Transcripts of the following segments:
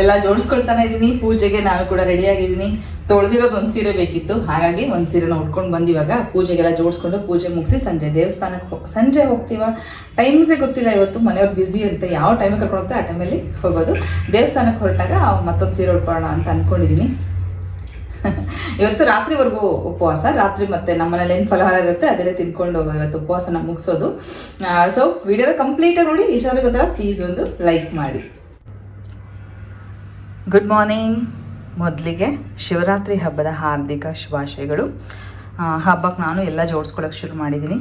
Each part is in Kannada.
ಎಲ್ಲ ಜೋಡಿಸ್ಕೊಳ್ತಾನೆ ಇದ್ದೀನಿ. ಪೂಜೆಗೆ ನಾನು ಕೂಡ ರೆಡಿಯಾಗಿದ್ದೀನಿ ತೊಳೆದಿರೋದು ಒಂದು ಸೀರೆ ಬೇಕಿತ್ತು. ಹಾಗಾಗಿ ಒಂದು ಸೀರೆನ ಉಟ್ಕೊಂಡು ಬಂದು ಇವಾಗ ಪೂಜೆಗೆಲ್ಲ ಜೋಡಿಸ್ಕೊಂಡು ಪೂಜೆ ಮುಗಿಸಿ ಸಂಜೆ ದೇವಸ್ಥಾನಕ್ಕೆ ಸಂಜೆ ಹೋಗ್ತೀವ? ಟೈಮ್ಸೇ ಗೊತ್ತಿಲ್ಲ ಇವತ್ತು. ಮನೆಯವ್ರು ಬ್ಯುಸಿ ಅಂತ ಯಾವ ಟೈಮಿಗೆ ಕರ್ಕೊಂಡು ಹೋಗ್ತಾ ಆ ಟೈಮಲ್ಲಿ ಹೋಗೋದು. ದೇವಸ್ಥಾನಕ್ಕೆ ಹೊರಟಾಗ ಮತ್ತೊಂದು ಸೀರೆ ಉಟ್ಕೊಳ್ಳೋಣ ಅಂತ ಅಂದ್ಕೊಂಡಿದ್ದೀನಿ ಇವತ್ತು ರಾತ್ರಿವರೆಗೂ ಉಪವಾಸ. ರಾತ್ರಿ ಮತ್ತೆ ನಮ್ಮ ಮನೇಲಿ ಏನು ಫಲಹಾರ ಇರುತ್ತೆ ಅದನ್ನೇ ತಿನ್ಕೊಂಡು ಇವತ್ತು ಉಪವಾಸನ ಮುಗಿಸೋದು. ಸೊ ವಿಡಿಯೋನ ಕಂಪ್ಲೀಟಾಗಿ ನೋಡಿ. ಗೊತ್ತಲ್ಲ ಪ್ಲೀಸ್ ಒಂದು ಲೈಕ್ ಮಾಡಿ. ಗುಡ್ ಮಾರ್ನಿಂಗ್ ಮೊದಲಿಗೆ ಶಿವರಾತ್ರಿ ಹಬ್ಬದ ಹಾರ್ದಿಕ ಶುಭಾಶಯಗಳು. ಹಬ್ಬಕ್ಕೆ ನಾನು ಎಲ್ಲ ಜೋಡಿಸ್ಕೊಳ್ಳೋಕೆ ಶುರು ಮಾಡಿದ್ದೀನಿ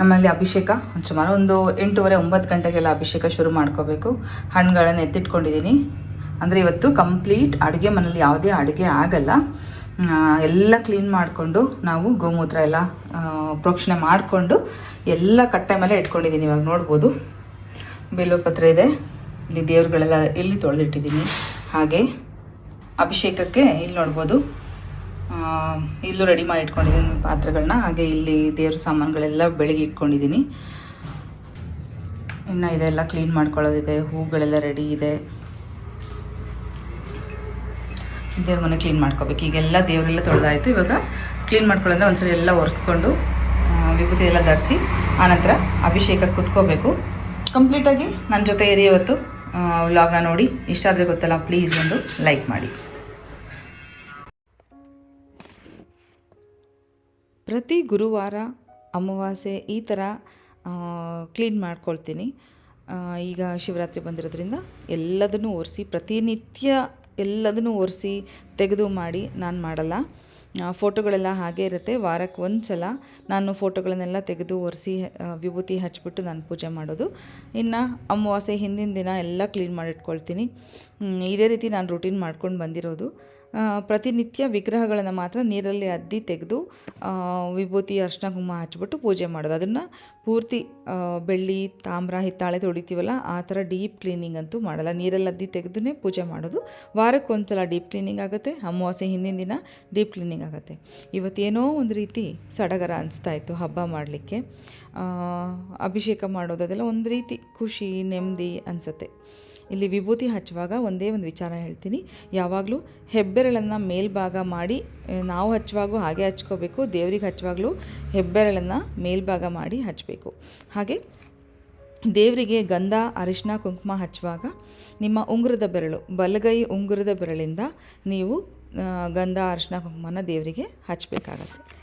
ನಮ್ಮಲ್ಲಿ ಅಭಿಷೇಕ ಸುಮಾರು ಒಂದು ಎಂಟೂವರೆ ಒಂಬತ್ತು ಗಂಟೆಗೆಲ್ಲ ಅಭಿಷೇಕ ಶುರು ಮಾಡ್ಕೋಬೇಕು. ಹಣ್ಣುಗಳನ್ನು ಎತ್ತಿಟ್ಕೊಂಡಿದ್ದೀನಿ ಅಂದರೆ ಇವತ್ತು ಕಂಪ್ಲೀಟ್ ಅಡುಗೆ ಮನೇಲಿ ಯಾವುದೇ ಅಡುಗೆ ಆಗಲ್ಲ. ಎಲ್ಲ ಕ್ಲೀನ್ ಮಾಡಿಕೊಂಡು ನಾವು ಗೋಮೂತ್ರ ಎಲ್ಲ ಪ್ರೋಕ್ಷಣೆ ಮಾಡಿಕೊಂಡು ಎಲ್ಲ ಕಟ್ಟೆ ಮೇಲೆ ಇಟ್ಕೊಂಡಿದ್ದೀನಿ ಇವಾಗ ನೋಡ್ಬೋದು. ಬಿಲ್ವಪತ್ರೆ ಇದೆ. ಇಲ್ಲಿ ದೇವ್ರುಗಳೆಲ್ಲ ಇಲ್ಲಿ ತೊಳೆದಿಟ್ಟಿದ್ದೀನಿ? ಹಾಗೆ ಅಭಿಷೇಕಕ್ಕೆ ಇಲ್ಲಿ ನೋಡ್ಬೋದು. ಇಲ್ಲೂ ರೆಡಿ ಮಾಡಿ ಇಟ್ಕೊಂಡಿದ್ದೀನಿ ಪಾತ್ರೆಗಳನ್ನ ಹಾಗೆ ಇಲ್ಲಿ ದೇವ್ರ ಸಾಮಾನುಗಳೆಲ್ಲ ಬೆಳಗ್ಗೆ ಇಟ್ಕೊಂಡಿದ್ದೀನಿ. ಇನ್ನು ಇದೆಲ್ಲ ಕ್ಲೀನ್ ಮಾಡ್ಕೊಳ್ಳೋದಿದೆ. ಹೂಗಳೆಲ್ಲ ರೆಡಿ ಇದೆ. ದೇವ್ರ ಮನೆ ಕ್ಲೀನ್ ಮಾಡ್ಕೋಬೇಕು. ಈಗೆಲ್ಲ ದೇವರೆಲ್ಲ ತೊಳೆದಾಯಿತು. ಇವಾಗ ಕ್ಲೀನ್ ಮಾಡ್ಕೊಳ್ಳೋದ್ರೆ ಒಂದ್ಸರಿ ಎಲ್ಲ ಒರೆಸ್ಕೊಂಡು ವಿಭೂತಿ ಎಲ್ಲ ಧರಿಸಿ ಆನಂತರ ಅಭಿಷೇಕಕ್ಕೆ ಕುತ್ಕೋಬೇಕು. ಕಂಪ್ಲೀಟಾಗಿ ನನ್ನ ಜೊತೆ ಇರಿ ಇವತ್ತು. ವ್ಲಾಗ್ನ ನೋಡಿ. ಇಷ್ಟ ಆದರೆ ಗೊತ್ತಲ್ಲ ಪ್ಲೀಸ್ ಒಂದು ಲೈಕ್ ಮಾಡಿ. ಪ್ರತಿ ಗುರುವಾರ ಅಮಾವಾಸ್ಯೆ ಈ ಥರ ಕ್ಲೀನ್ ಮಾಡ್ಕೊಳ್ತೀನಿ. ಈಗ ಶಿವರಾತ್ರಿ ಬಂದಿರೋದ್ರಿಂದ ಎಲ್ಲದನ್ನು ಒರೆಸಿ, ಪ್ರತಿನಿತ್ಯ ಎಲ್ಲದನ್ನು ಒರೆಸಿ ತೆಗೆದು ಮಾಡಿ ನಾನು ಮಾಡಲ್ಲ. ಫೋಟೋಗಳೆಲ್ಲ ಹಾಗೆ ಇರುತ್ತೆ. ವಾರಕ್ಕೆ ಒಂದು ಸಲ ನಾನು ಫೋಟೋಗಳನ್ನೆಲ್ಲ ತೆಗೆದು ಒರೆಸಿ ವಿಭೂತಿ ಹಚ್ಚಿಬಿಟ್ಟು ನಾನು ಪೂಜೆ ಮಾಡೋದು. ಇನ್ನು ಅಮಾವಾಸ್ಯೆ ಹಿಂದಿನ ದಿನ ಎಲ್ಲ ಕ್ಲೀನ್ ಮಾಡಿಟ್ಕೊಳ್ತೀನಿ. ಇದೇ ರೀತಿ ನಾನು ರೂಟೀನ್ ಮಾಡ್ಕೊಂಡು ಬಂದಿರೋದು. ಪ್ರತಿನಿತ್ಯ ವಿಗ್ರಹಗಳನ್ನು ಮಾತ್ರ ನೀರಲ್ಲಿ ಅದ್ದಿ ತೆಗೆದು ವಿಭೂತಿ, ಅರ್ಶಿನ, ಕುಂಕುಮ ಹಚ್ಬಿಟ್ಟು ಪೂಜೆ ಮಾಡೋದು. ಅದನ್ನು ಪೂರ್ತಿ ಬೆಳ್ಳಿ, ತಾಮ್ರ, ಹಿತ್ತಾಳೆ ತೊಡಿತೀವಲ್ಲ ಆ ಥರ ಡೀಪ್ ಕ್ಲೀನಿಂಗ್ ಅಂತೂ ಮಾಡಲ್ಲ. ನೀರಲ್ಲಿ ಅದ್ದಿ ತೆಗೆದೇ ಪೂಜೆ ಮಾಡೋದು. ವಾರಕ್ಕೆ ಒಂದು ಸಲ ಡೀಪ್ ಕ್ಲೀನಿಂಗ್ ಆಗುತ್ತೆ. ಅಮಾವಾಸ್ಯೆ ಹಿಂದಿನ ದಿನ ಡೀಪ್ ಕ್ಲೀನಿಂಗ್ ಆಗುತ್ತೆ. ಇವತ್ತೇನೋ ಒಂದು ರೀತಿ ಸಡಗರ ಅನಿಸ್ತಾ ಇತ್ತು ಹಬ್ಬ ಮಾಡಲಿಕ್ಕೆ. ಅಭಿಷೇಕ ಮಾಡೋದು ಅದೆಲ್ಲ ಒಂದು ರೀತಿ ಖುಷಿ, ನೆಮ್ಮದಿ ಅನಿಸುತ್ತೆ. ಇಲ್ಲಿ ವಿಭೂತಿ ಹಚ್ಚುವಾಗ ಒಂದೇ ಒಂದು ವಿಚಾರ ಹೇಳ್ತೀನಿ. ಯಾವಾಗಲೂ ಹೆಬ್ಬೆರಳನ್ನು ಮೇಲ್ಭಾಗ ಮಾಡಿ ನಾವು ಹಚ್ಚುವಾಗೂ ಹಾಗೆ ಹಚ್ಕೋಬೇಕು, ದೇವರಿಗೆ ಹಚ್ಚುವಾಗಲೂ ಹೆಬ್ಬೆರಳನ್ನು ಮೇಲ್ಭಾಗ ಮಾಡಿ ಹಚ್ಚಬೇಕು. ಹಾಗೆ ದೇವರಿಗೆ ಗಂಧ ಅರಿಶಿನ ಕುಂಕುಮ ಹಚ್ಚುವಾಗ ನಿಮ್ಮ ಉಂಗುರದ ಬೆರಳು, ಬಲಗೈ ಉಂಗುರದ ಬೆರಳಿಂದ ನೀವು ಗಂಧ ಅರಿಶಿನ ಕುಂಕುಮನ ದೇವರಿಗೆ ಹಚ್ಚಬೇಕಾಗತ್ತೆ.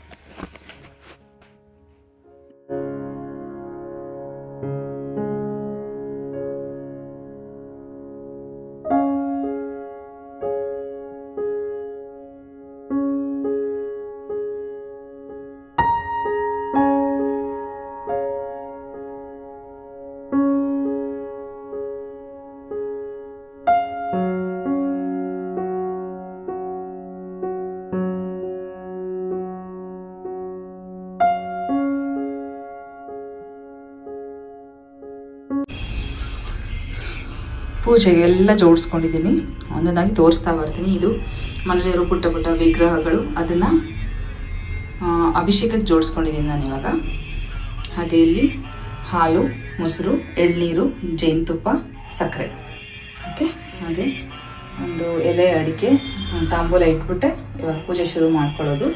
ಪೂಜೆಗೆ ಎಲ್ಲ ಜೋಡಿಸ್ಕೊಂಡಿದ್ದೀನಿ. ಒಂದೊಂದಾಗಿ ತೋರಿಸ್ತಾ ಬರ್ತೀನಿ. ಇದು ಮನೇಲಿರೋ ಪುಟ್ಟ ಪುಟ್ಟ ವಿಗ್ರಹಗಳು. ಅದನ್ನು ಅಭಿಷೇಕಕ್ಕೆ ಜೋಡಿಸ್ಕೊಂಡಿದ್ದೀನಿ ನಾನು ಇವಾಗ. ಹಾಗೆ ಇಲ್ಲಿ ಹಾಲು, ಮೊಸರು, ಎಳ್ನೀರು, ಜೇನುತುಪ್ಪ, ಸಕ್ಕರೆ. ಓಕೆ? ಹಾಗೆ ಒಂದು ಎಲೆ, ಅಡಿಕೆ, ತಾಂಬೂಲ ಇಟ್ಬಿಟ್ಟೆ ಇವಾಗ ಪೂಜೆ ಶುರು ಮಾಡ್ಕೊಳ್ಳೋದು.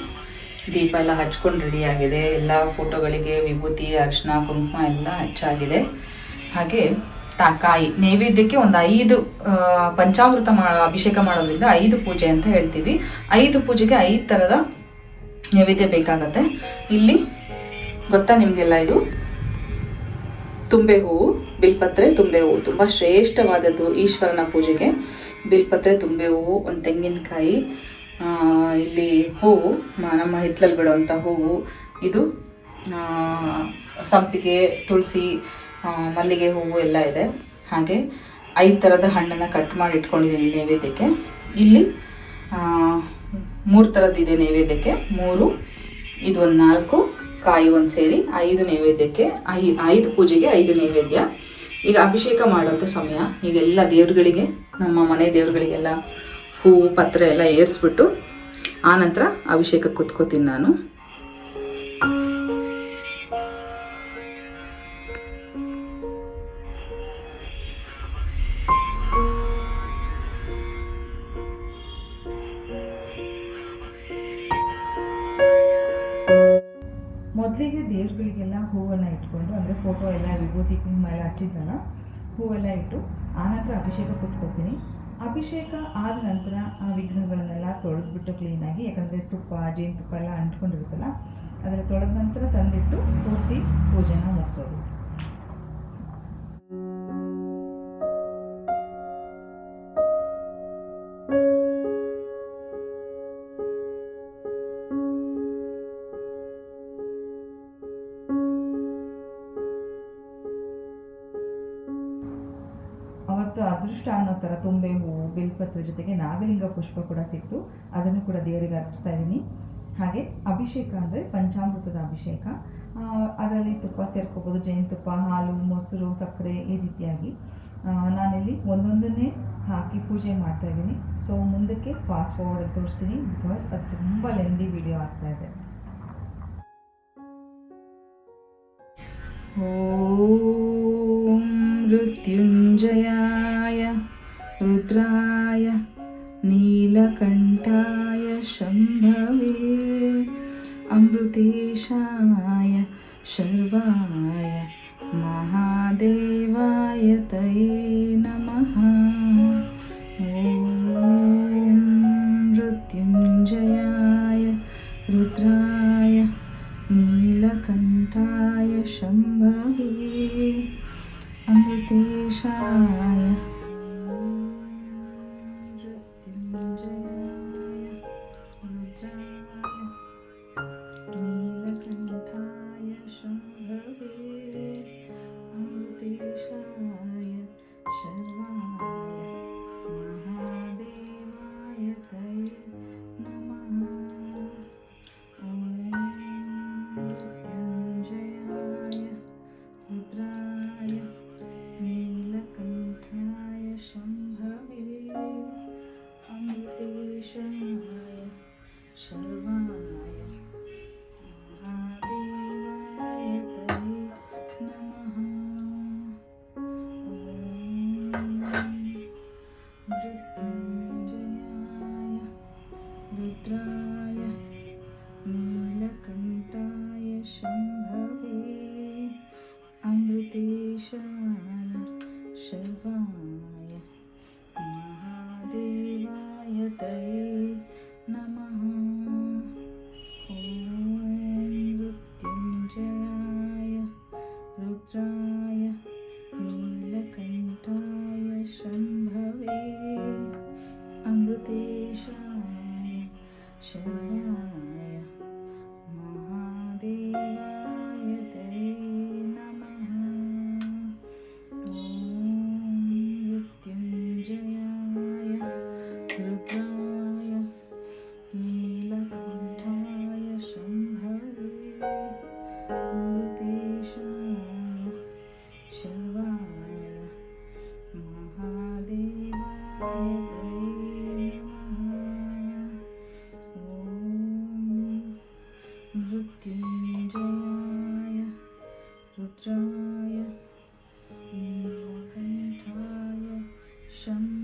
ದೀಪ ಎಲ್ಲ ಹಚ್ಕೊಂಡು ರೆಡಿಯಾಗಿದೆ ಎಲ್ಲ ಫೋಟೋಗಳಿಗೆ ವಿಭೂತಿ, ಅರ್ಶಿನ, ಕುಂಕುಮ ಎಲ್ಲ ಹಚ್ಚಾಗಿದೆ. ಹಾಗೆ ತಾ ಕಾಯಿ ನೈವೇದ್ಯಕ್ಕೆ ಒಂದು ಐದು ಪಂಚಾಮೃತ ಮಾ, ಅಭಿಷೇಕ ಮಾಡೋದ್ರಿಂದ ಐದು ಪೂಜೆ ಅಂತ ಹೇಳ್ತೀವಿ. ಐದು ಪೂಜೆಗೆ ಐದು ಥರದ ನೈವೇದ್ಯ ಬೇಕಾಗತ್ತೆ. ಇಲ್ಲಿ ಗೊತ್ತಾ ನಿಮಗೆಲ್ಲ ಇದು? ತುಂಬೆ ಹೂವು ಬಿಲ್ಪತ್ರೆ ತುಂಬೆ ಹೂವು ತುಂಬ ಶ್ರೇಷ್ಠವಾದದ್ದು ಈಶ್ವರನ ಪೂಜೆಗೆ. ಬಿಲ್ಪತ್ರೆ ತುಂಬೆ ಹೂವು ಒಂದು ತೆಂಗಿನಕಾಯಿ ಇಲ್ಲಿ ಹೂವು ನಮ್ಮ ಹಿತ್ತಲಲ್ಲಿ ಬಿಡುವಂಥ ಹೂವು, ಇದು ಸಂಪಿಗೆ, ತುಳಸಿ ಮಲ್ಲಿಗೆ ಹೂವು ಎಲ್ಲ ಇದೆ. ಹಾಗೆ ಐದು ಥರದ ಹಣ್ಣನ್ನು ಕಟ್ ಮಾಡಿ ಇಟ್ಕೊಂಡಿದ್ದೀನಿ ನೈವೇದ್ಯಕ್ಕೆ. ಇಲ್ಲಿ ಮೂರು ಥರದ್ದಿದೆ ನೈವೇದ್ಯಕ್ಕೆ. ಮೂರು, ಇದು ಒಂದು ನಾಲ್ಕು, ಕಾಯಿ ಒಂದು ಸೇರಿ ಐದು ನೈವೇದ್ಯಕ್ಕೆ, ಐ, ಐದು ಪೂಜೆಗೆ ಐದು ನೈವೇದ್ಯ. ಈಗ ಅಭಿಷೇಕ ಮಾಡೋಂಥ ಸಮಯ. ಈಗೆಲ್ಲ ದೇವ್ರುಗಳಿಗೆ, ನಮ್ಮ ಮನೆ ದೇವ್ರುಗಳಿಗೆಲ್ಲ ಹೂವು ಪತ್ರೆ ಎಲ್ಲ ಏರಿಸ್ಬಿಟ್ಟು ಆನಂತರ ಅಭಿಷೇಕ ಕೂತ್ಕೋತೀನಿ ನಾನು. ಹಚ್ಚಿದ್ನಲ್ಲ ಹೂವೆಲ್ಲ ಇಟ್ಟು ಆನಂತರ ಅಭಿಷೇಕ ಕುತ್ಕೋತೀನಿ ಅಭಿಷೇಕ ಆದ ನಂತರ ಆ ವಿಗ್ರಹಗಳನ್ನೆಲ್ಲ ತೊಳೆದ್ಬಿಟ್ಟು ಕ್ಲೀನಾಗಿ ಯಾಕಂದರೆ ತುಪ್ಪ ಜೇನುತುಪ್ಪ ಎಲ್ಲ ಅಂಟ್ಕೊಂಡಿರುತ್ತಲ್ಲ ಅದರ ತೊಳೆದ ನಂತರ ತಂದಿಟ್ಟು ತುಂಬೆ ಹೂವು ಬಿಲ್ಪತ್ರ ಜೊತೆಗೆ ನಾಗಲಿಂಗ ಪುಷ್ಪ ಕೂಡ ಸಿಕ್ತು. ಅದನ್ನು ಕೂಡ ದೇವರಿಗೆ ಅರ್ಪಿಸ್ತಾ ಇದ್ದೀನಿ. ಹಾಗೆ ಅಭಿಷೇಕ ಅಂದರೆ ಪಂಚಾಮೃತದ ಅಭಿಷೇಕ. ಅದರಲ್ಲಿ ತುಪ್ಪ ಸೇರ್ಕೋಬೋದು ಜೇನುತುಪ್ಪ ಹಾಲು, ಮೊಸರು, ಸಕ್ಕರೆ ಈ ರೀತಿಯಾಗಿ. ನಾನಿಲ್ಲಿ ಒಂದೊಂದನ್ನೇ ಹಾಕಿ ಪೂಜೆ ಮಾಡ್ತಾ ಇದ್ದೀನಿ. ಸೊ ಮುಂದಕ್ಕೆ ಫಾಸ್ಟ್ ಫಾರ್ವರ್ಡ್ ತೋರಿಸ್ತೀನಿ. ಬಿಕಾಸ್ ಅದು ತುಂಬ ಲೆಂದಿ ವಿಡಿಯೋ ಆಗ್ತಾ ಇದೆ. ಓಂ ಮೃತ್ಯುಂಜಯ रुद्राय नीलकण्ठाय शम्भवे अमृतेशाय शर्वाय महादेवाय तये birthday. വർഷം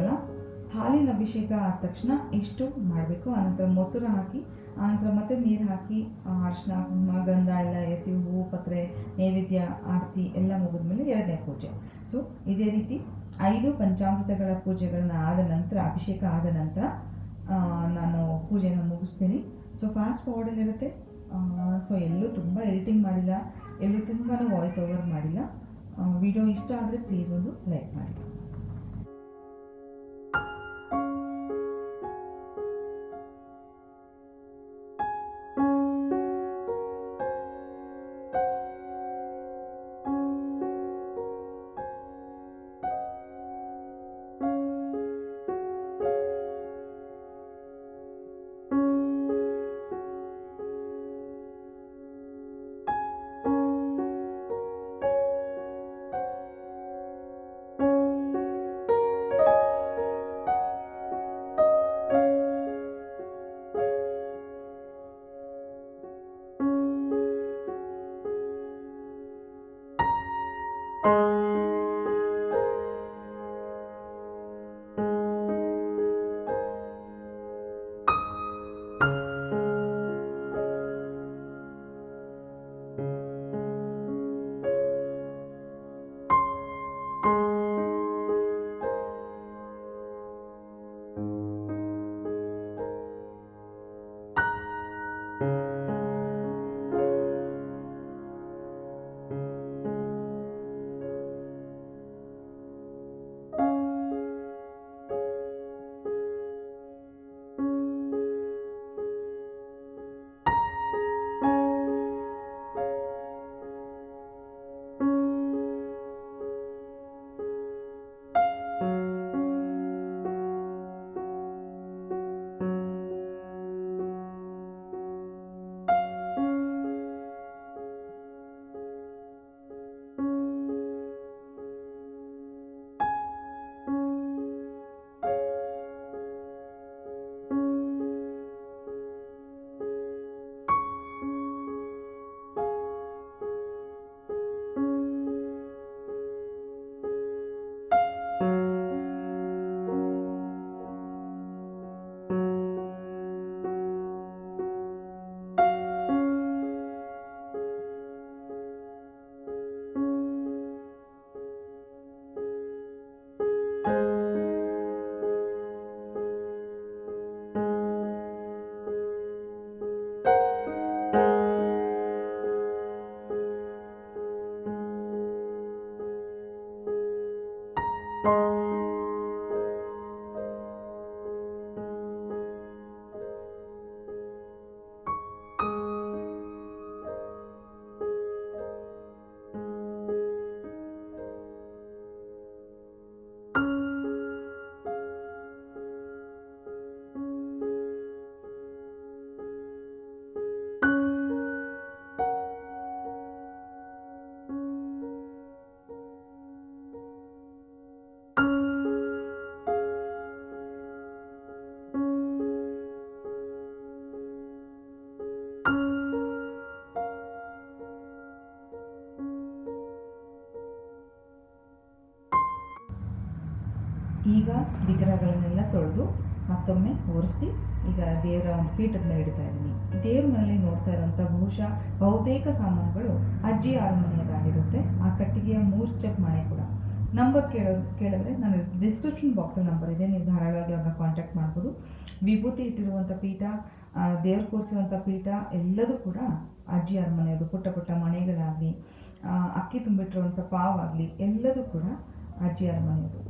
ನೋಡಿದ್ರಲ್ಲ ಹಾಲಿನ ಅಭಿಷೇಕ ಆದ ತಕ್ಷಣ ಇಷ್ಟು ಮಾಡಬೇಕು? ಆನಂತರ ಮೊಸರು ಹಾಕಿ, ಆನಂತರ ಮತ್ತೆ ನೀರು ಹಾಕಿ ಅರಿಶಿನ ಕುಂಕುಮ, ಗಂಧ, ಎಲ್ಲ ಎತ್ತಿ ಹೂವು ಪತ್ರೆ, ನೈವೇದ್ಯ, ಆರತಿ ಎಲ್ಲ ಮುಗಿದ್ಮೇಲೆ ಎರಡನೇ ಪೂಜೆ. ಸೊ ಇದೇ ರೀತಿ ಐದು ಪಂಚಾಮೃತಗಳ ಪೂಜೆಗಳನ್ನ ಆದ ನಂತರ, ಅಭಿಷೇಕ ಆದ ನಂತರ ನಾನು ಪೂಜೆನ ಮುಗಿಸ್ತೀನಿ. ಸೊ ಫಾಸ್ಟ್ ಫಾರ್ವರ್ಡಲ್ಲಿರುತ್ತೆ ಸೊ ಎಲ್ಲೂ ತುಂಬ ಎಡಿಟಿಂಗ್ ಮಾಡಿಲ್ಲ. ಎಲ್ಲೂ ತುಂಬಾ ವಾಯ್ಸ್ ಓವರ್ ಮಾಡಿಲ್ಲ. ವಿಡಿಯೋ ಇಷ್ಟ ಆದರೆ ಪ್ಲೀಸ್ ಒಂದು ಲೈಕ್ ಮಾಡಿ. ವಿಗ್ರಹಗಳನ್ನೆಲ್ಲ ತೊಳೆದು ಮತ್ತೊಮ್ಮೆ ಒರೆಸಿ ಈಗ ದೇವರ ಒಂದು ಪೀಠದ ಮೇಲೆ ಇಡ್ತಾ ಇದ್ದೀನಿ. ನೋಡ್ತಾ ಇರುವಂಥ ಬಹುಶಃ ಬಹುತೇಕ ಸಾಮಾನುಗಳು ಅಜ್ಜಿ ಅರಮನೆಯದಾಗಿರುತ್ತೆ. ಆ ಕಟ್ಟಿಗೆಯ ಮೂರು ಸ್ಟೆಪ್ ಮನೆ ಕೂಡ. ನಂಬರ್ ಕೇಳೋ ಕೇಳಿದ್ರೆ ನಾನು ಡಿಸ್ಕ್ರಿಪ್ಷನ್ ಬಾಕ್ಸಲ್ಲಿ ನಂಬರ್ ಇದೆ. ನೀವು ಧಾರಾಳವಾಗಿ ಅವ್ರನ್ನ ಕಾಂಟ್ಯಾಕ್ಟ್ ಮಾಡ್ಬೋದು. ವಿಭೂತಿ ಇಟ್ಟಿರುವಂಥ ಪೀಠ ದೇವ್ರು ಕೂರಿಸಿರುವಂಥ ಪೀಠ, ಎಲ್ಲದೂ ಕೂಡ ಅಜ್ಜಿ ಅರಮನೆಯದು. ಪುಟ್ಟ ಪುಟ್ಟ ಮನೆಗಳಾಗಲಿ ಅಕ್ಕಿ ತುಂಬಿಟ್ಟಿರುವಂಥ ಪಾವಾಗಲಿ, ಎಲ್ಲದೂ ಕೂಡ ಅಜ್ಜಿ ಅರಮನೆಯದು.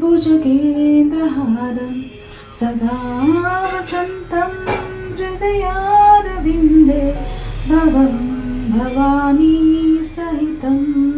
भुजगेन्द्रहारं सदा वसन्तं हृदयारविन्दे भवं भवानी सहितं नमामि